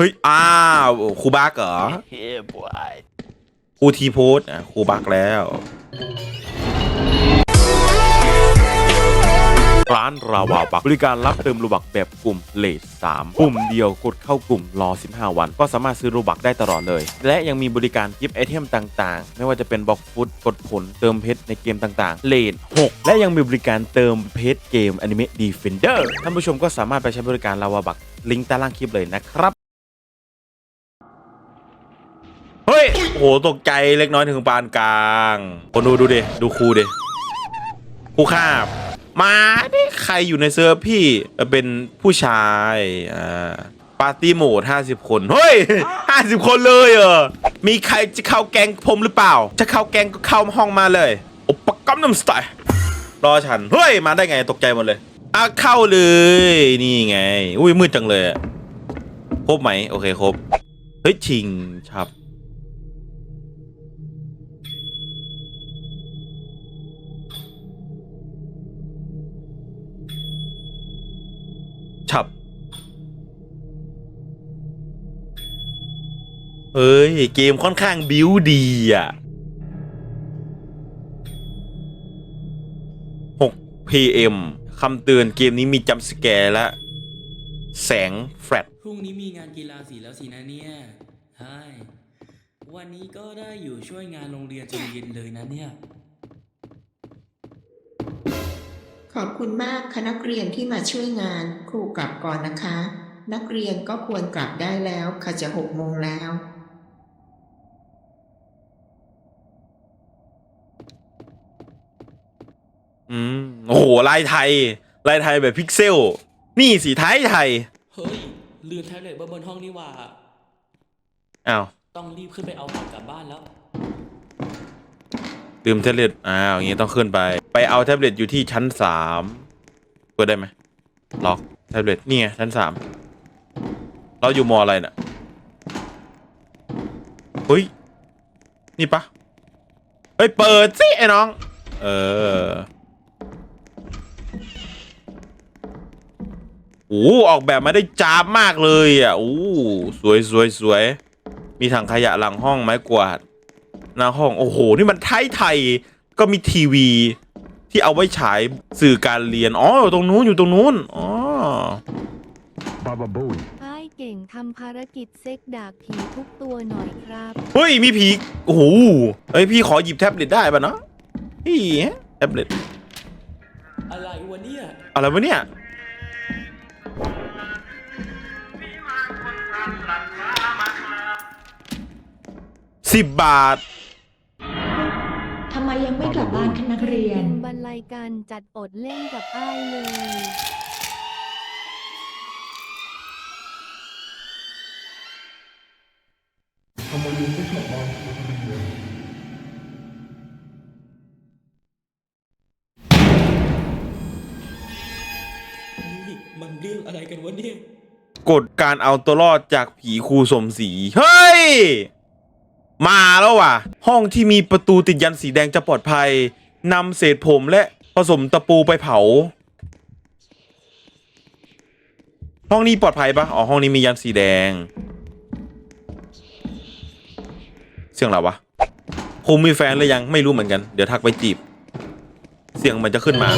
เฮ้ย อ้าวครูบักเหรอ Yeah, boy. ครูทีโพสอะครูบักแล้ว ร้านราวาบักบริการรับเติมโลบักแบบกลุ่มเลท3กลุ่มเดียวกดเข้ากลุ่มรอ 15 วัน ก็สามารถซื้อโลบักได้ตลอดเลย และยังมีบริการกิฟต์ไอเทมต่างๆ ไม่ว่าจะเป็นบล็อกฟุตกดผลเติมเพชรในเกมต่างๆ เลท6และยังมีบริการเติมเพชรเกมอนิเมะดีเฟนเดอร์ท่านผู้ชมก็สามารถไปใช้บริการราวาบักลิงก์ใต้ล่างคลิปเลยนะครับ เฮ้ย โอ้โห ตกใจเล็กน้อยถึงปานกลาง คนดูดูดิ ดูครูดิครูคาบ มาดิใครอยู่ในเซิร์ฟพี่ เป็นผู้ชาย อ่า ปาร์ตี้โหมด 50 คน เฮ้ย 50 คนเลยเหรอ มีใครจะเข้าแกงผมหรือเปล่า จะเข้าแกงก็เข้าห้องมาเลยโอุปกรณ์น้ำสไตล์รอฉัน เฮ้ย มาได้ไงตกใจหมดเลยอะเข้าเลย นี่ไง อุ้ยมืดจังเลย ครบไหม โอเคครบ เฮ้ยชิงฉับ เอ้ย เกมค่อนข้างบิวดีอะ6 PM คำเตือนเกมนี้มีจัมป์สแกร์และ แสงแฟลชพรุ่งนี้มีงานกีฬาสีแล้วสินะเนี่ยใช่วันนี้ก็ได้อยู่ช่วยงานโรงเรียนจนเย็นเลยนะเนี่ย ขอบคุณมากคณะนักเรียนที่มาช่วยงาน ครูกลับก่อนนะคะ นักเรียนก็ควรกลับได้แล้วค่ะจะหกโมงแล้ว อืมโอ้โหลายไทย ลายไทยแบบพิกเซล นี่สีไทยไทยเฮ้ยลืมแท็บเล็ตไว้บนห้องนี่หว่า อ้าวต้องรีบขึ้นไปเอาของกลับบ้านแล้ว ลืมแท็บเล็ตอ้าวอย่างงี้ต้องขึ้นไป ไปเอาแท็บเล็ตอยู่ที่ชั้นสามเปิดได้ไหมล็อกแท็บเล็ตนี่ไงชั้นสามเราอยู่มออะไรน่ะเฮ้ยนี่ปะเฮ้ยเปิดสิไอ้น้อง เออ โอ้ออกแบบมาได้จ้าบมากเลยอะโอ้สวยสวยสวยมีถังขยะหลังห้องไม้กวาดหน้าห้องโอ้โห นี่มันไทยไทยๆก็มีทีวี ที่เอาไว้ฉายสื่อการเรียนอ๋ออยู่ตรงนู้นอยู่ตรงนู้นอ๋อ Baba Booey. ไอ้เก่งทำภารกิจเซ็กดากผีทุกตัวหน่อยครับเฮ้ยมีผีโอ้โหเฮ้ยพี่ขอหยิบแท็บเล็ตได้ป่ะเนาะพี่แท็บเล็ตอะไรวะเนี่ยอะไรวะเนี่ย สิบบาท ทำไมยังไม่กลับบ้านคะนักเรียน บรรลัยการจัดอดเล่นกับไอ้ายเลย นี่มันเรื่องอะไรกันวะเนี่ย กฎการเอาตัวรอดจากผีครูสมศรีเฮ้ย มาแล้วว่ะ ห้องที่มีประตูติดยันสีแดงจะปลอดภัยนำเศษผมและผสมตะปูไปเผา ห้องนี้ปลอดภัยปะอ๋อห้องนี้มียันสีแดง เสียงอะไรวะคงมีแฟนหรือยังไม่รู้เหมือนกัน เดี๋ยวทักไปจีบ เสียงมันจะขึ้นมา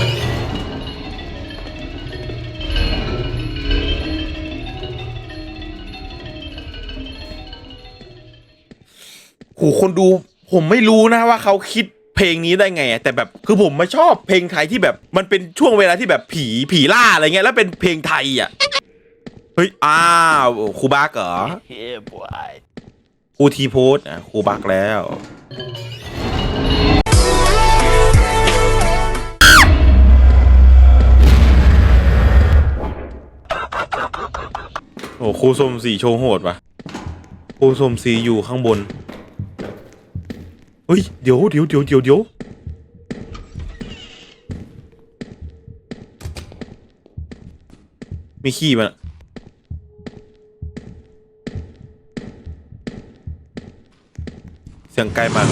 โหคนดูผมไม่รู้นะว่าเขาคิดเพลงนี้ได้ไงอะแต่แบบคือผมมาชอบเพลงไทยที่แบบมันเป็นช่วงเวลาที่แบบผีผีล่าอะไรเงี้ยแล้วเป็นเพลงไทยอะเฮ้ยอ้าวครูบักเหรอ Yeah, boy. ครูทีโพสอะครูบักแล้ว โอ้ครูสมศรีโชว์โหดว่ะครูสมศรีอยู่ข้างบน ฮ้ย เดี๋ยวเดี๋ยวเดี๋ยวเดี๋ยวเดี๋ยวมีขี้มันเสียงไกลมาก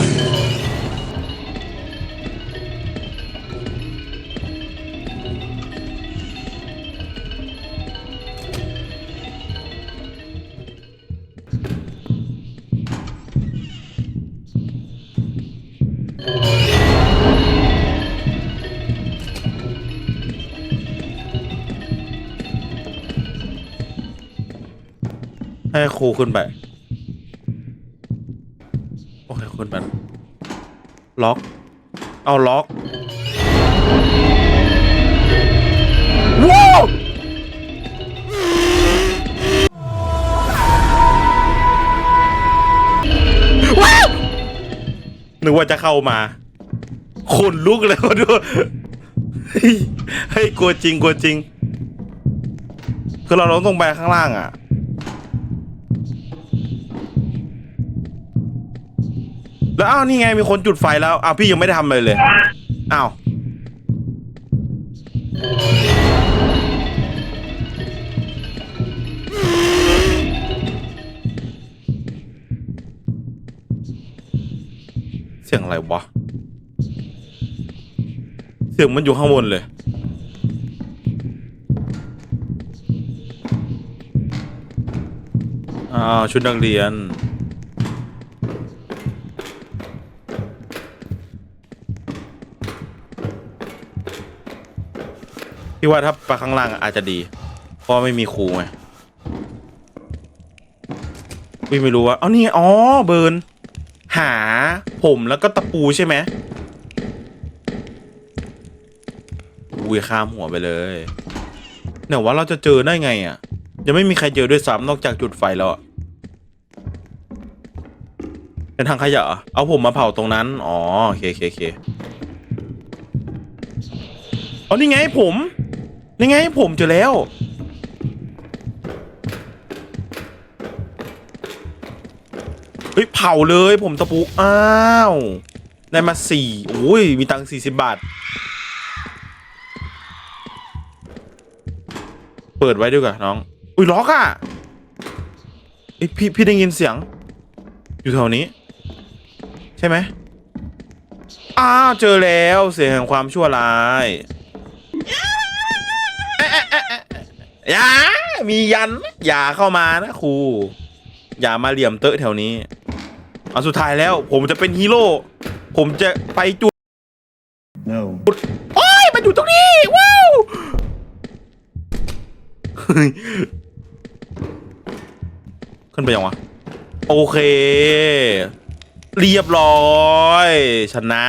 ให้ครูขึ้นไป โอเคขึ้นไปล็อก เอาล็อกว้าวว้าวนึกว่าจะเข้ามาคนลุกเลยมาดูเฮ้ยเฮ้ยกลัวจริงกลัวจริง คือเราลงตรงไปข้างล่างอะ แล้วอ้าวนี่ไงมีคนจุดไฟแล้วอ้าวพี่ยังไม่ได้ทำอะไรเลยอ้าวเสียงอะไรวะเสียงมันอยู่ข้างบนเลยอ้าวชุดนักเรียน พี่ว่าถ้าไปข้างล่างอาจจะดี เพราะไม่มีครูไงพี่ไม่รู้ว่าเอานี่อ๋อเบิร์นหาผมแล้วก็ตะปูใช่ไหมอุ้ยข้ามหัวไปเลยเนี่ยว่าเราจะเจอได้ไงอะยังไม่มีใครเจอด้วยซ้ำนอกจากจุดไฟแล้วเป็นทางขยะเอเอาผมมาเผาตรงนั้น อ๋อโอเคโอเคโอเคอ๋อนี่ไงผม นี่ไงผมเจอแล้ว เฮ้ยเผาเลยผมตะปู อ้าว ได้มาสี่โอ้ย มีตังค์สี่สิบบาท เปิดไว้ด้วยกันน้อง อุ้ยล็อกอะเอ้พี่พี่ได้ยินเสียง อยู่แถวนี้ ใช่ไหมอ้าวเจอแล้วเสียงแห่งความชั่วร้าย อย่ามียันไหมอย่าเข้ามานะครู อย่ามาเหลี่ยมเตอะแถวนี้เอาสุดท้ายแล้ว ผมจะเป็นฮีโร่ ผมจะไปจุด No. โอ้ยมันอยู่ตรงนี้ ว้าวเฮ้ยขึ้นไปยังวะ โอเค เรียบร้อย ชนะ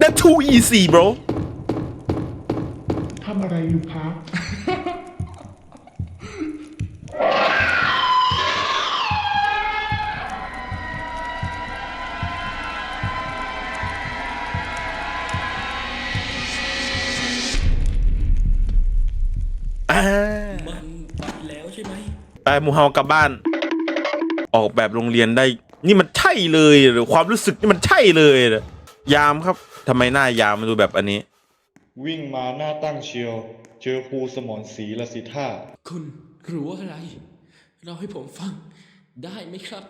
That's too easy bro ทำอะไรอยู่ครับ มไปหมูเฮากลับบ้าน ออกแบบโรงเรียนได้ นี่มันใช่เลยหรือความรู้สึกนี่มันใช่เลยเหรอยามครับทำไมหน้ายามมันดูแบบอันนี้ วิ่งมาหน้าตั้งเชียว เจอครูสมรศรีละสิท่า คุณรู้อะไร เราให้ผมฟังได้ไหมครับ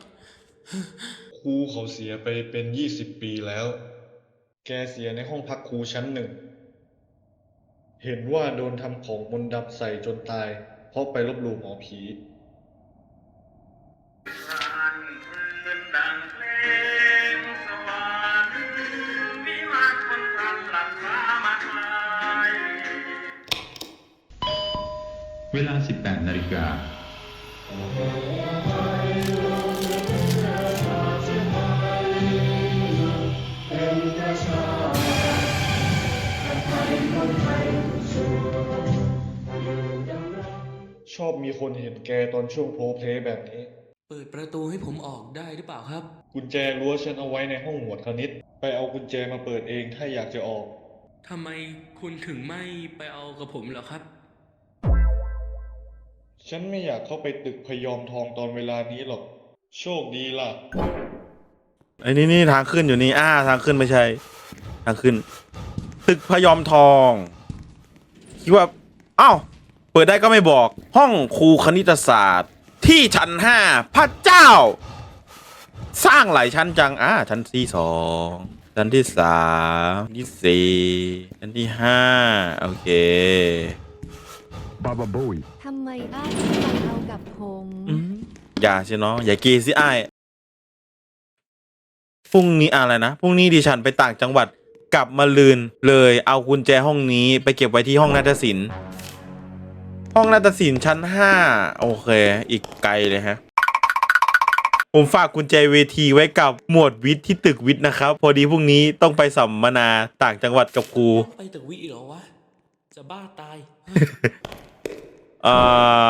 ครูเขาเสียไปเป็นยี่สิบปีแล้ว แกเสียในห้องพักครูชั้นหนึ่ง เห็นว่าโดนทำของมนต์ดำใส่จนตาย เพราะไปลบหลู่หมอผี เวลา 18 นาฬิกาชอบมีคนเห็นแกตอนช่วงโพลเพลย์แบบนี้ เปิดประตูให้ผมออกได้หรือเปล่าครับ กุญแจรั้วฉันเอาไว้ในห้องหมวดคณิต ไปเอากุญแจมาเปิดเองถ้าอยากจะออก ทำไมคุณถึงไม่ไปเอากับผมเหรอครับ ฉันไม่อยากเข้าไปตึกพยอมทองตอนเวลานี้หรอก โชคดีล่ะ ไอ้นี่นี่ทางขึ้นอยู่นี่อ้าทางขึ้นไม่ใช่ ทางขึ้น ตึกพยอมทองคิดว่าอ้าวเปิดได้ก็ไม่บอก ห้องครูคณิตศาสตร์ ที่ชั้นห้าพระเจ้า สร้างหลายชั้นจังอ่าชั้นที่สองชั้นที่สามที่สี่ชั้นที่ห้าโอเค Baba Booey. ทำไมอ้ายไม่ไปเอากับผมอืมอย่าสิน้องอย่าเกสิไอ้ายพรุ่งนี้อะไรนะพรุ่งนี้ดิฉันไปต่างจังหวัดกลับมาลืนเลยเอากุญแจห้องนี้ไปเก็บไว้ที่ห้องนาฏศิลป์ ห้องนาฏศิลป์ชั้นห้าโอเค อีกไกลเลยฮะ ผมฝากกุญแจเวทีไว้กับหมวดวิทย์ที่ตึกวิทย์นะครับ พอดีพรุ่งนี้ต้องไปสัมมนาต่างจังหวัดกับครูไปตึกวิเหรอวะ จะบ้าตาย เอ่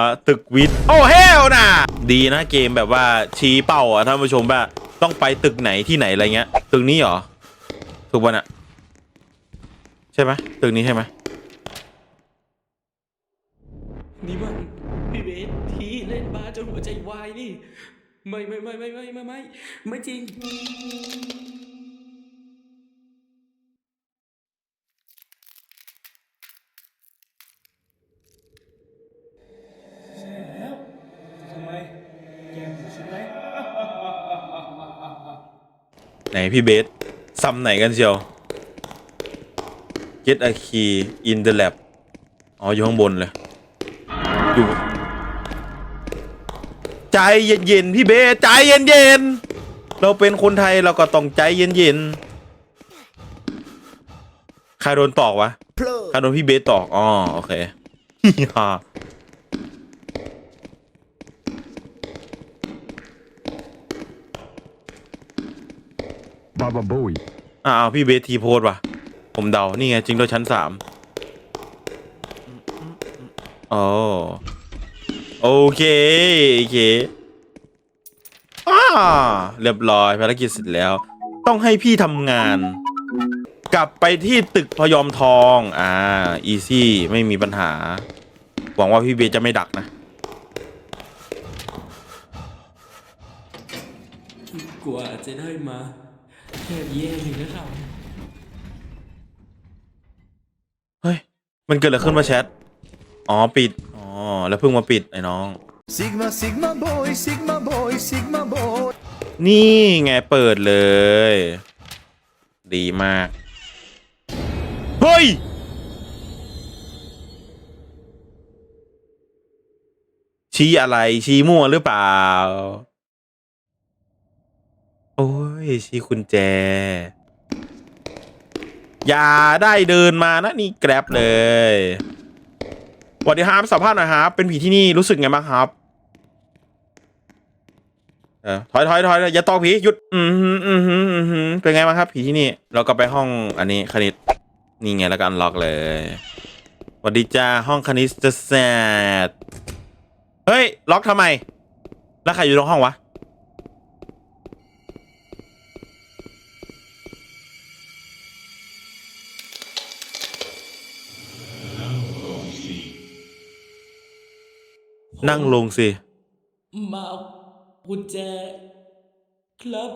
อตึกวิทย์โอ้เฮลน่ะดีนะเกมแบบว่าชี้เป้าอะท่านผู้ชมว่าต้องไปตึกไหนที่ไหนอะไรเงี้ย ตึกนี้เหรอ ถูกป่ะน่ะใช่ไหมตึกนี้ใช่ไหม นี่มันพี่เบสที่เล่นบาสจนหัวใจวายนี่ ไม่ไม่ไม่ไม่ไม่ไม่ไม่ไม่จริงไหนพี่เบสซัมไหนกันเชียว get a key in the lab อ๋ออยู่ข้างบนเลย อยู่ ใจเย็นๆพี่เบสใจเย็นๆเราเป็นคนไทยเราก็ต้องใจเย็นๆใครโดนตอกวะใครโดนพี่เบสตอกอ๋อโอเคฮ่า Baba Booey. อ้าวพี่เบสทีโพสว่ะ ผมเดา นี่ไงจริงด้วยชั้นสาม โอ้โอเคโอเคอ่าเรียบร้อยภารกิจเสร็จแล้ว ต้องให้พี่ทำงาน กลับไปที่ตึกพยอมทองอ่าอีซี่ไม่มีปัญหา หวังว่าพี่เบสจะไม่ดักนะกว่าจะได้มาแทบแย่เลยนะครับ เฮ้ย มันเกิดอะไรขึ้นมาแชท อ๋อปิด อ๋อ แล้วเพิ่งมาปิดไอ้น้อง Sigma Sigma Boy Sigma Boy Sigma Boy นี่ไงเปิดเลย ดีมาก เฮ้ย ชี้อะไรชี้มั่วหรือเปล่า โอ้ย ชี้กุญแจ อย่าได้เดินมานะ นี่แกร็บเลย สวัสดีครับสัมภาษณ์หน่อยครับ เป็นผีที่นี่รู้สึกไงบ้างครับเออถอยถอยถอยอย่าตอกผีหยุด อืมอืมอืมอืมเป็นไงบ้างครับ ผีที่นี่ เราก็ไปห้องอันนี้คณิต นี่ไงแล้วก็อันล็อกเลยสวัสดีจ้าห้องคณิตศาสตร์เฮ้ย ล็อกทำไม แล้วใครอยู่ในห้องวะ นั่งลงสิ มาหุญแจครับ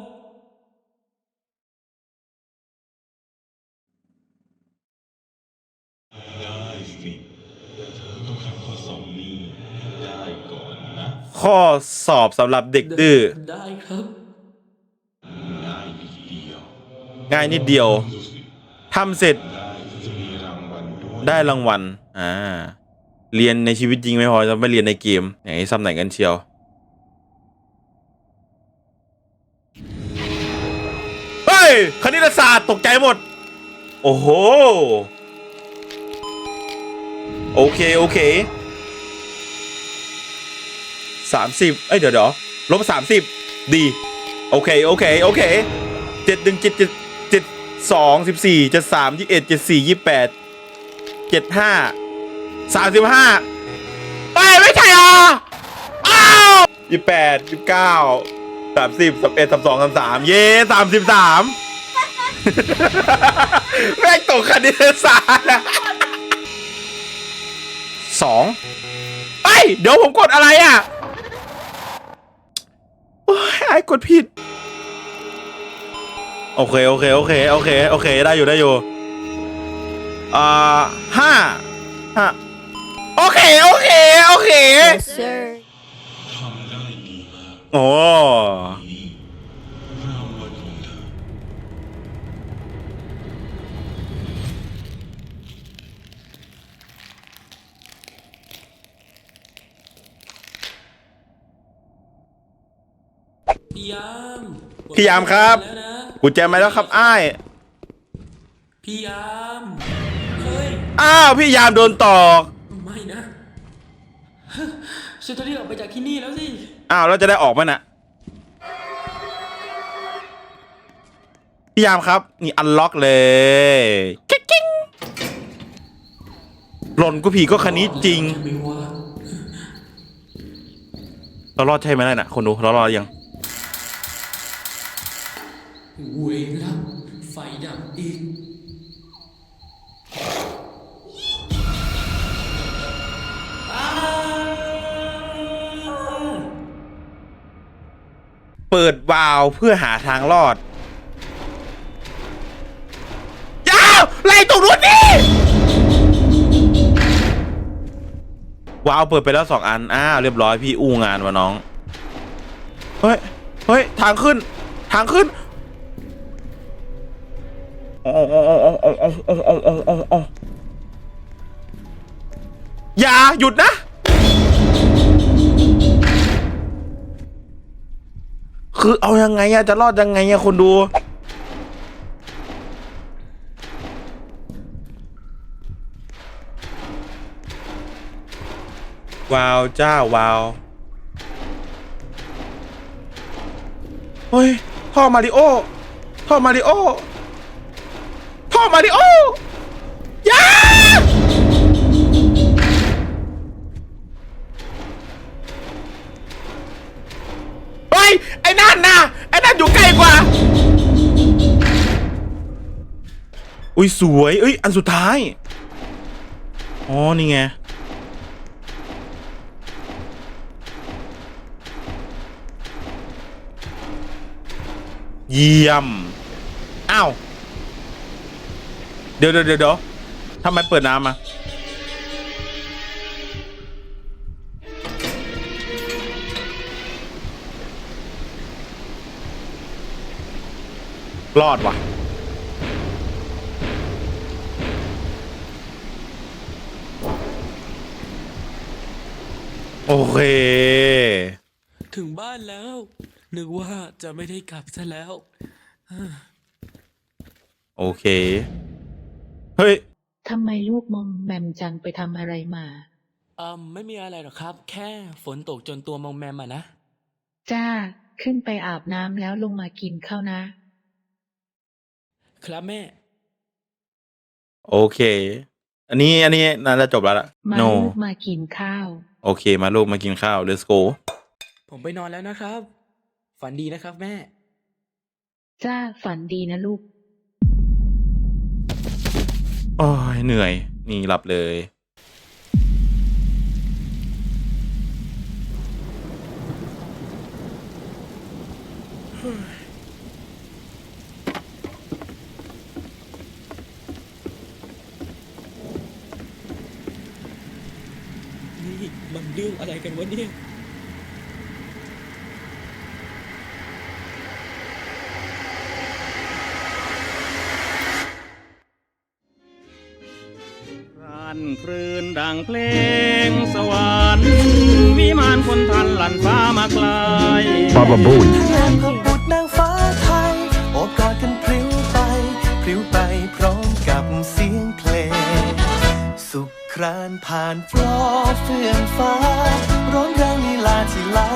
ข้อสอบสำหรับเด็กดื้อ ได้ครับง่ายนิดเดียวง่ายนิดเดียวทำเสร็จได้รางวัล อ่า เรียนในชีวิตจริงไม่พอจะไม่เรียนในเกมไหนซ้ำไหนกันเชียว เฮ้ย คณิตศาสตร์ตกใจหมด โอ้โห โอเค โอเคสามสิบเอ้ย เดี๋ยวเดี๋ยวลบสามสิบดี โอเค โอเค โอเคเจ็ดหนึ่งเจ็ดเจ็ดเจ็ดสองสิบสี่เจ็ดสามยี่เอ็ดเจ็ดสี่ยี่แปดเจ็ดห้า สามสิบห้าไปไม่ใช่อะอ้าวยี่แปดยี่เก้าสามสิบสามเอ็ดสามสองสามสามเย้สามสิบสามแม่งตกคณิตศาสตร์อะสองไปเดี๋ยวผมกดอะไรอะ โอ้ยไอ้กดผิด โอเค โอเค โอเค โอเค โอเค ได้อยู่ได้อยู่ อ่าห้าห้า โอเค โอเค โอเค sir โอ้พี่ยามพี่ยามครับ แล้วนะกุญแจมาแล้วครับอ้ายพี่ยาม เฮ้ย อ้าว พี่ยามโดนตอกไม่นะ ช่วยตัวนี้ออกไปจากที่นี่แล้วสิ อ้าวแล้วจะได้ออกไหมน่ะพี่ยามครับ นี่อันล็อกเลยกิ๊กกิ๊งหล่นกูผีก็คันนี้จริง ไม่ว่าเรารอดใช่ไหมล่ะน่ะคนดูเรารอดยัง เวรละไฟดับอีก เปิดวาวเพื่อหาทางรอดยาวไล่ตรงนู้นนี่วาวเปิดไปแล้วสองอันอ้าวเรียบร้อยพี่อู้งานวะน้องเฮ้ยเฮ้ยทางขึ้น ทางขึ้นอย่าหยุดนะ คือเอายังไงอะจะรอดยังไงอะคนดู ว้าวจ้าว้าวเฮ้ยท่อมาริโอท่อมาริโอท่อมาริโอ นั่นอยู่ใกล้กว่า อุ้ยสวยเอ้ยอันสุดท้าย อ๋อ นี่ไง เยี่ยม อ้าว เดี๋ยวเดี๋ยวเดี๋ยวเดี๋ยวทำไมเปิดน้ำอะ รอดว่ะ โอเค ถึงบ้านแล้ว นึกว่าจะไม่ได้กลับซะแล้ว โอเค เฮ้ย ทำไมลูกมองแมมจังไปทำอะไรมา อืมไม่มีอะไรหรอกครับ แค่ฝนตกจนตัวมองแมมอะนะ จ้า ขึ้นไปอาบน้ำแล้วลงมากินข้าวนะ ครับแม่ โอเค อันนี้อันนี้น่าจะจบแล้วล่ะ มา no ลูกมากินข้าว โอเค มาลูกมากินข้าว let's go ผมไปนอนแล้วนะครับ ฝันดีนะครับแม่ จ้าฝันดีนะลูก โอ้ยเหนื่อย นี่หลับเลย นี่มันเรื่องอะไรกัน วะเนี่ยรันคลื่นดังเพลงสวรรค์วิมานคนทันหลั่นฟ้ามาไกล Baba Bowie. รานผ่านฟลอเฟื่องฟ้า ร้อนแรงลีลาที่ลา